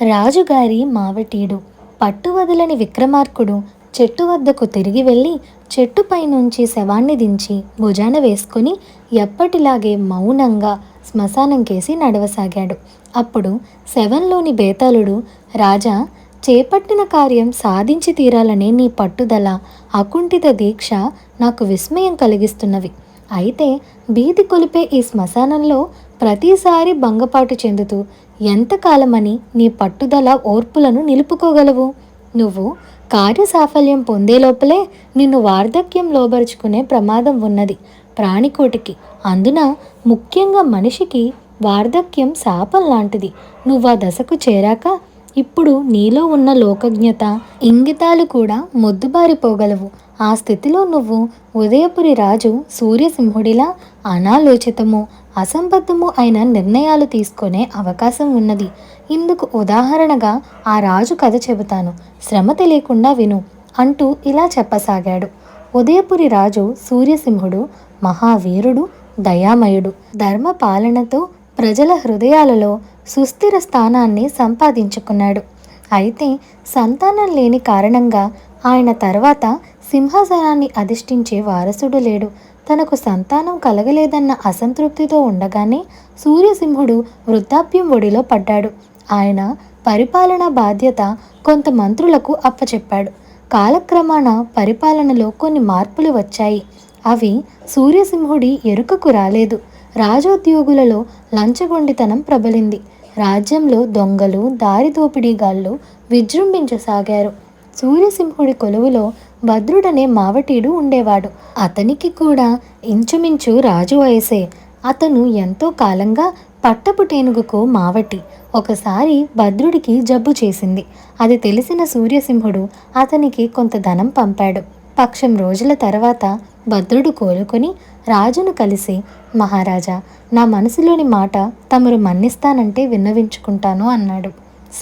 రాజుగారి మావటీడు పట్టువదలని విక్రమార్కుడు చెట్టు వద్దకు తిరిగి వెళ్ళి చెట్టుపై నుంచి శవాన్ని దించి భుజాన వేసుకొని ఎప్పటిలాగే మౌనంగా శ్మశానం కేసి నడవసాగాడు. అప్పుడు శవంలోని బేతాళుడు రాజా చేపట్టిన కార్యం సాధించి తీరాలనే నీ పట్టుదల అకుంఠిత దీక్ష నాకు విస్మయం కలిగిస్తున్నవి. అయితే భీతి కొలిపే ఈ శ్మశానంలో ప్రతిసారి భంగపాటు చెందుతూ ఎంతకాలమని నీ పట్టుదల ఓర్పులను నిలుపుకోగలవు? నువ్వు కార్యసాఫల్యం పొందే లోపలే నిన్ను వార్ధక్యం లోబరుచుకునే ప్రమాదం ఉన్నది. ప్రాణికోటికి అందున ముఖ్యంగా మనిషికి వార్ధక్యం శాపం లాంటిది. నువ్వు ఆ దశకు చేరాక ఇప్పుడు నీలో ఉన్న లోకజ్ఞత ఇంగితాలు కూడా మొద్దుబారిపోగలవు ఆ స్థితిలో నువ్వు ఉదయపురి రాజు సూర్యసింహుడిలా అనాలోచితము అసంబద్ధము అయిన నిర్ణయాలు తీసుకునే అవకాశం ఉన్నది. ఇందుకు ఉదాహరణగా ఆ రాజు కథ చెబుతాను. శ్రమ తెలియకుండా విను అంటూ ఇలా చెప్పసాగాడు. ఉదయపురి రాజు సూర్యసింహుడు మహావీరుడు దయామయుడు. ధర్మ పాలనతో ప్రజల హృదయాలలో సుస్థిర స్థానాన్ని సంపాదించుకున్నాడు. అయితే సంతానం లేని కారణంగా ఆయన తర్వాత సింహాసనాన్ని అధిష్ఠించే వారసుడు లేడు. తనకు సంతానం కలగలేదన్న అసంతృప్తితో ఉండగానే సూర్యసింహుడు వృద్ధాప్యం ఒడిలో పడ్డాడు. ఆయన పరిపాలనా బాధ్యత కొంత మంత్రులకు అప్పచెప్పాడు. కాలక్రమాన పరిపాలనలో కొన్ని మార్పులు వచ్చాయి. అవి సూర్యసింహుడి ఎరుకకు రాలేదు. రాజోద్యోగులలో లంచగొండితనం ప్రబలింది. రాజ్యంలో దొంగలు దారి దోపిడీగాళ్ళు విజృంభించసాగారు. సూర్యసింహుడి కొలువులో భద్రుడనే మావటీడు ఉండేవాడు. అతనికి కూడా ఇంచుమించు రాజు వయసే. అతను ఎంతో కాలంగా పట్టపు టేనుగుకు మావటి. ఒకసారి భద్రుడికి జబ్బు చేసింది. అది తెలిసిన సూర్యసింహుడు అతనికి కొంత ధనం పంపాడు. పక్షం రోజుల తర్వాత భద్రుడు కోలుకొని రాజును కలిసి మహారాజా నా మనసులోని మాట తమరు మన్నిస్తానంటే విన్నవించుకుంటాను అన్నాడు.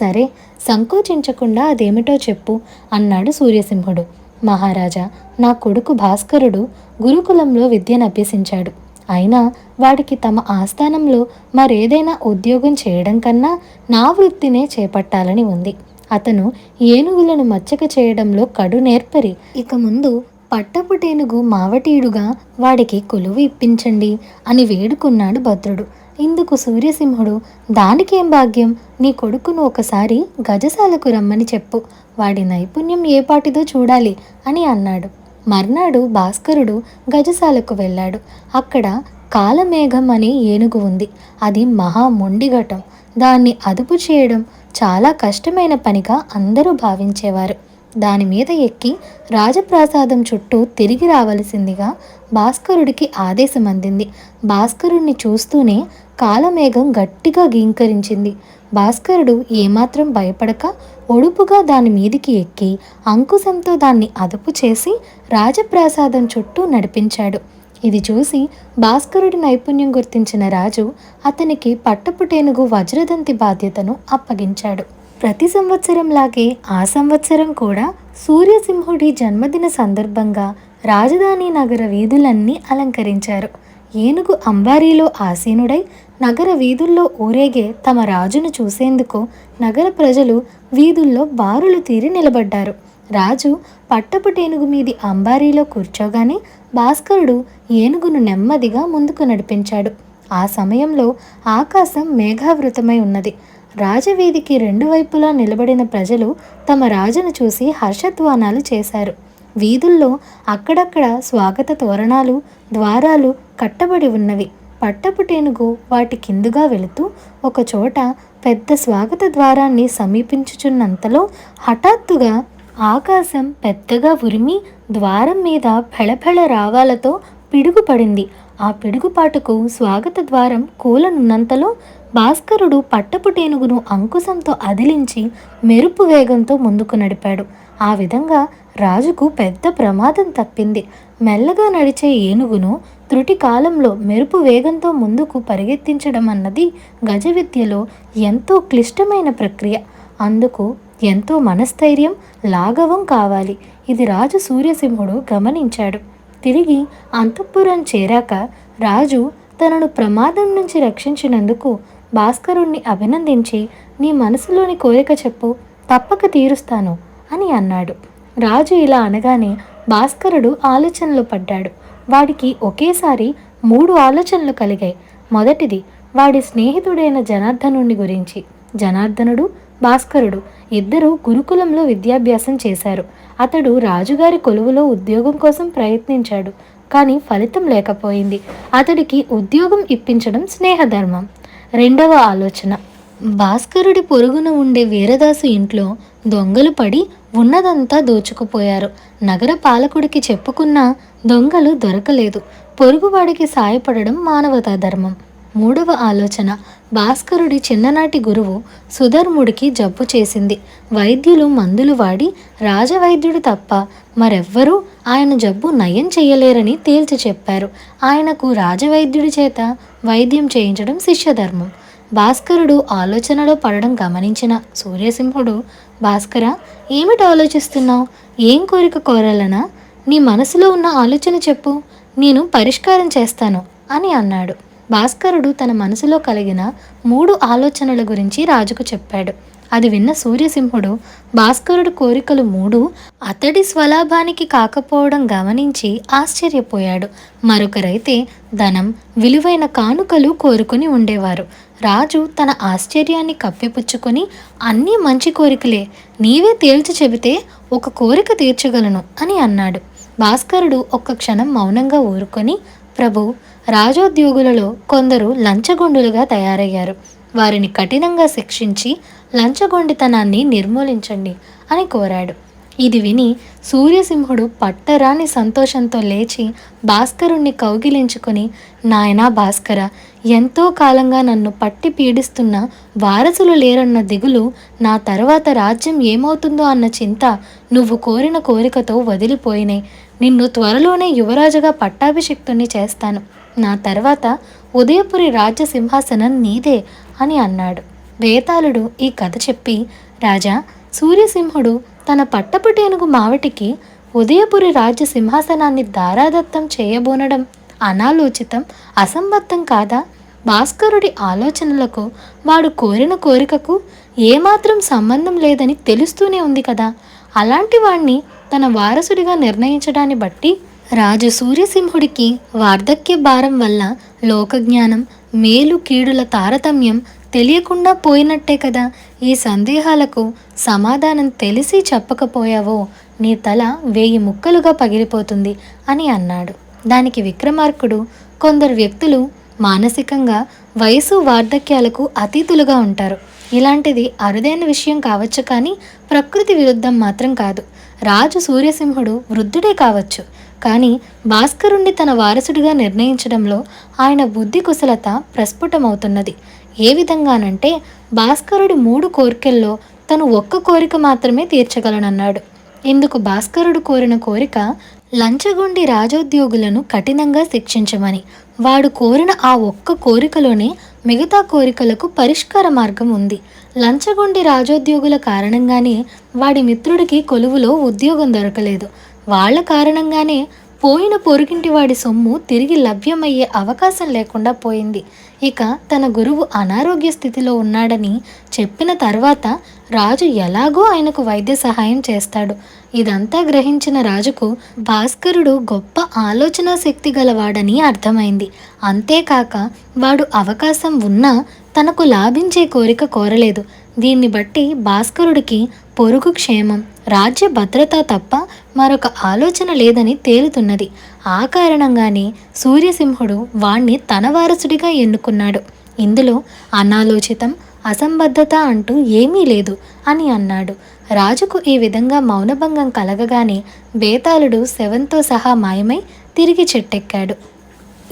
సరే సంకోచించకుండా అదేమిటో చెప్పు అన్నాడు సూర్యసింహుడు. మహారాజా నా కొడుకు భాస్కరుడు గురుకులంలో విద్యను అభ్యసించాడు. అయినా వాడికి తమ ఆస్థానంలో మరేదైనా ఉద్యోగం చేయడం కన్నా నా వృత్తినే చేపట్టాలని ఉంది. అతను ఏనుగులను మచ్చక చేయడంలో కడు నేర్పరి. ఇక ముందు పట్టపుటేనుగు మావటీయుడుగా వాడికి కొలువు ఇప్పించండి అని వేడుకున్నాడు భద్రుడు. ఇందుకు సూర్యసింహుడు దానికేం భాగ్యం? నీ కొడుకును ఒకసారి గజశాలకు రమ్మని చెప్పు. వాడి నైపుణ్యం ఏ పాటిదో చూడాలి అని అన్నాడు. మర్నాడు భాస్కరుడు గజశాలకు వెళ్ళాడు. అక్కడ కాలమేఘం అనే ఏనుగు ఉంది. అది మహా మొండిఘటం. దాన్ని అదుపు చేయడం చాలా కష్టమైన పనిగా అందరూ భావించేవారు. దాని మీద ఎక్కి రాజప్రాసాదం చుట్టూ తిరిగి రావలసిందిగా భాస్కరుడికి ఆదేశం అందింది. భాస్కరుణ్ణి చూస్తూనే కాలమేఘం గట్టిగా గీంకరించింది భాస్కరుడు ఏమాత్రం భయపడక ఒడుపుగా దాని మీదికి ఎక్కి అంకుశంతో దాన్ని అదుపు చేసి రాజప్రాసాదం చుట్టూ నడిపించాడు. ఇది చూసి భాస్కరుడి నైపుణ్యం గుర్తించిన రాజు అతనికి పట్టపుటేనుగు వజ్రదంతి బాధ్యతను అప్పగించాడు. ప్రతి సంవత్సరంలాగే ఆ సంవత్సరం కూడా సూర్యసింహుడి జన్మదిన సందర్భంగా రాజధాని నగర వీధులన్నీ అలంకరించారు. ఏనుగు అంబారీలో ఆసీనుడై నగర వీధుల్లో ఊరేగే తమ రాజును చూసేందుకు నగర ప్రజలు వీధుల్లో బారులు తీరి నిలబడ్డారు. రాజు పట్టపుటేనుగు మీది అంబారీలో కూర్చోగానే భాస్కరుడు ఏనుగును నెమ్మదిగా ముందుకు నడిపించాడు. ఆ సమయంలో ఆకాశం మేఘావృతమై ఉన్నది. రాజవీధికి రెండు వైపులా నిలబడిన ప్రజలు తమ రాజును చూసి హర్షధ్వానాలు చేశారు. వీధుల్లో అక్కడక్కడ స్వాగత తోరణాలు ద్వారాలు కట్టబడి ఉన్నవి. పట్టపుటేనుగు వాటి కిందుగా వెళుతూ ఒకచోట పెద్ద స్వాగత ద్వారాన్ని సమీపించుచున్నంతలో హఠాత్తుగా ఆకాశం పెద్దగా ఉరిమి ద్వారం మీద ఫెళఫెళ రావాలతో పిడుగుపడింది. ఆ పిడుగుపాటుకు స్వాగత ద్వారం కూలనున్నంతలో భాస్కరుడు పట్టపుటేనుగును అంకుశంతో అదిలించి మెరుపు వేగంతో ముందుకు నడిపాడు. ఆ విధంగా రాజుకు పెద్ద ప్రమాదం తప్పింది. మెల్లగా నడిచే ఏనుగును త్రుటి కాలంలో మెరుపు వేగంతో ముందుకు పరిగెత్తించడం అన్నది గజ విద్యలో ఎంతో క్లిష్టమైన ప్రక్రియ. అందుకు ఎంతో మనస్థైర్యం లాఘవం కావాలి. ఇది రాజు సూర్యసింహుడు గమనించాడు. తిరిగి అంతఃపురం చేరాక రాజు తనను ప్రమాదం నుంచి రక్షించినందుకు భాస్కరుణ్ణి అభినందించి నీ మనసులోని కోరిక చెప్పు తప్పక తీరుస్తాను అని అన్నాడు. రాజు ఇలా అనగానే భాస్కరుడు ఆలోచనలో పడ్డాడు. వాడికి ఒకేసారి మూడు ఆలోచనలు కలిగాయి. మొదటిది వాడి స్నేహితుడైన జనార్దనుని గురించి. జనార్దనుడు భాస్కరుడు. ఇద్దరు గురుకులంలో విద్యాభ్యాసం చేశారు. అతడు రాజుగారి కొలువులో ఉద్యోగం కోసం ప్రయత్నించాడు కానీ ఫలితం లేకపోయింది. అతడికి ఉద్యోగం ఇప్పించడం స్నేహధర్మం. రెండవ ఆలోచన. భాస్కరుడి పొరుగున ఉండే వీరదాసు ఇంట్లో దొంగలు పడి ఉన్నదంతా దోచుకుపోయారు. నగర పాలకుడికి చెప్పుకున్నా దొంగలు దొరకలేదు. పొరుగువాడికి సాయపడడం మానవతా ధర్మం మూడవ ఆలోచన. భాస్కరుడి చిన్ననాటి గురువు సుధర్ముడికి జబ్బు చేసింది. వైద్యులు మందులు వాడి రాజవైద్యుడు తప్ప మరెవ్వరూ ఆయన జబ్బు నయం చేయలేరని తేల్చి చెప్పారు. ఆయనకు రాజవైద్యుడి చేత వైద్యం చేయించడం శిష్యధర్మం. భాస్కరుడు ఆలోచనలో పడడం గమనించిన సూర్యసింహుడు భాస్కర ఏమిటి ఆలోచిస్తున్నావు? ఏం కోరిక కోరాలనా? నీ మనసులో ఉన్న ఆలోచన చెప్పు. నేను పరిష్కారం చేస్తాను అని అన్నాడు. భాస్కరుడు తన మనసులో కలిగిన మూడు ఆలోచనల గురించి రాజుకు చెప్పాడు. అది విన్న సూర్యసింహుడు భాస్కరుడు కోరికలు మూడు అతడి స్వలాభానికి కాకపోవడం గమనించి ఆశ్చర్యపోయాడు. మరొకరైతే ధనం విలువైన కానుకలు కోరుకుని ఉండేవారు. రాజు తన ఆశ్చర్యాన్ని కప్పిపుచ్చుకొని అన్నీ మంచి కోరికలే. నీవే తేల్చి చెబితే ఒక కోరిక తీర్చగలను అని అన్నాడు. భాస్కరుడు ఒక్క క్షణం మౌనంగా ఊరుకొని ప్రభు రాజోద్యోగులలో కొందరు లంచగొండులుగా తయారయ్యారు. వారిని కఠినంగా శిక్షించి లంచగొండితనాన్ని నిర్మూలించండి అని కోరాడు. ఇది విని సూర్యసింహుడు పట్టరాని సంతోషంతో లేచి భాస్కరుణ్ణి కౌగిలించుకొని నాయనా భాస్కర ఎంతో కాలంగా నన్ను పట్టి పీడిస్తున్న వారసులు లేరన్న దిగులు నా తర్వాత రాజ్యం ఏమవుతుందో అన్న చింత నువ్వు కోరిన కోరికతో వదిలిపోయినాయి. నిన్ను త్వరలోనే యువరాజుగా పట్టాభిషిక్తుణ్ణి చేస్తాను. నా తర్వాత ఉదయపురి రాజ్య సింహాసనం నీదే అని అన్నాడు. వేతాళుడు ఈ కథ చెప్పి రాజా సూర్యసింహుడు తన పట్టపుటేనుగు మావటికి ఉదయపురి రాజ్య సింహాసనాన్ని దారాదత్తం చేయబోనడం అనాలోచితం అసంబద్ధం కాదా? భాస్కరుడి ఆలోచనలకు వాడు కోరిన కోరికకు ఏమాత్రం సంబంధం లేదని తెలుస్తూనే ఉంది కదా. అలాంటి వాణ్ణి తన వారసుడిగా నిర్ణయించడాన్ని బట్టి రాజు సూర్యసింహుడికి వార్ధక్య భారం వల్ల లోకజ్ఞానం మేలు కీడుల తారతమ్యం తెలియకుండా పోయినట్టే కదా. ఈ సందేహాలకు సమాధానం తెలిసి చెప్పకపోయావో నీ తల వేయి ముక్కలుగా పగిలిపోతుంది అని అన్నాడు. దానికి విక్రమార్కుడు కొందరు వ్యక్తులు మానసికంగా వయసు వార్ధక్యాలకు అతీతులుగా ఉంటారు. ఇలాంటిది అరుదైన విషయం కావచ్చు కానీ ప్రకృతి విరుద్ధం మాత్రం కాదు. రాజు సూర్యసింహుడు వృద్ధుడే కావచ్చు. కానీ భాస్కరుణ్ణి తన వారసుడిగా నిర్ణయించడంలో ఆయన బుద్ధి కుశలత ప్రస్ఫుటమవుతున్నది. ఏ విధంగానంటే భాస్కరుడి మూడు కోరికల్లో తను ఒక్క కోరిక మాత్రమే తీర్చగలనన్నాడు. ఇందుకు భాస్కరుడు కోరిన కోరిక లంచగొండి రాజోద్యోగులను కఠినంగా శిక్షించమని వాడు కోరిన ఆ ఒక్క కోరికలోనే మిగతా కోరికలకు పరిష్కార మార్గం ఉంది. లంచగొండి రాజోద్యోగుల కారణంగానే వాడి మిత్రుడికి కొలువులో ఉద్యోగం దొరకలేదు. వాళ్ళ కారణంగానే పోయిన పొరుగింటి వాడి సొమ్ము తిరిగి లభ్యమయ్యే అవకాశం లేకుండా పోయింది. ఇక తన గురువు అనారోగ్య స్థితిలో ఉన్నాడని చెప్పిన తర్వాత రాజు ఎలాగో ఆయనకు వైద్య సహాయం చేస్తాడు. ఇదంతా గ్రహించిన రాజుకు భాస్కరుడు గొప్ప ఆలోచన శక్తి గలవాడని అర్థమైంది. అంతేకాక వాడు అవకాశం ఉన్నా తనకు లాభించే కోరిక కోరలేదు. దీన్ని బట్టి భాస్కరుడికి పొరుగు క్షేమం రాజ్య భద్రత తప్ప మరొక ఆలోచన లేదని తేలుతున్నది. ఆ కారణంగానే సూర్యసింహుడు వాణ్ణి తన వారసుడిగా ఎన్నుకున్నాడు. ఇందులో అనాలోచితం అసంబద్ధత అంటూ ఏమీ లేదు అని అన్నాడు. రాజుకు ఈ విధంగా మౌనభంగం కలగగానే బేతాళుడు శవంతో సహా మాయమై తిరిగి చెట్టెక్కాడు.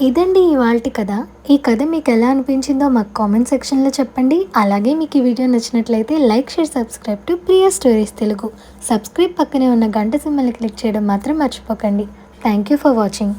ఇదండి ఇవాళ కథ. ఈ కథ మీకు ఎలా అనిపించిందో మాకు కామెంట్ సెక్షన్లో చెప్పండి. అలాగే మీకు ఈ వీడియో నచ్చినట్లయితే like share subscribe to Priya stories Telugu. Subscribe పక్కనే ఉన్న గంట సింబల్ని క్లిక్ చేయడం మాత్రం మర్చిపోకండి. Thank you for watching.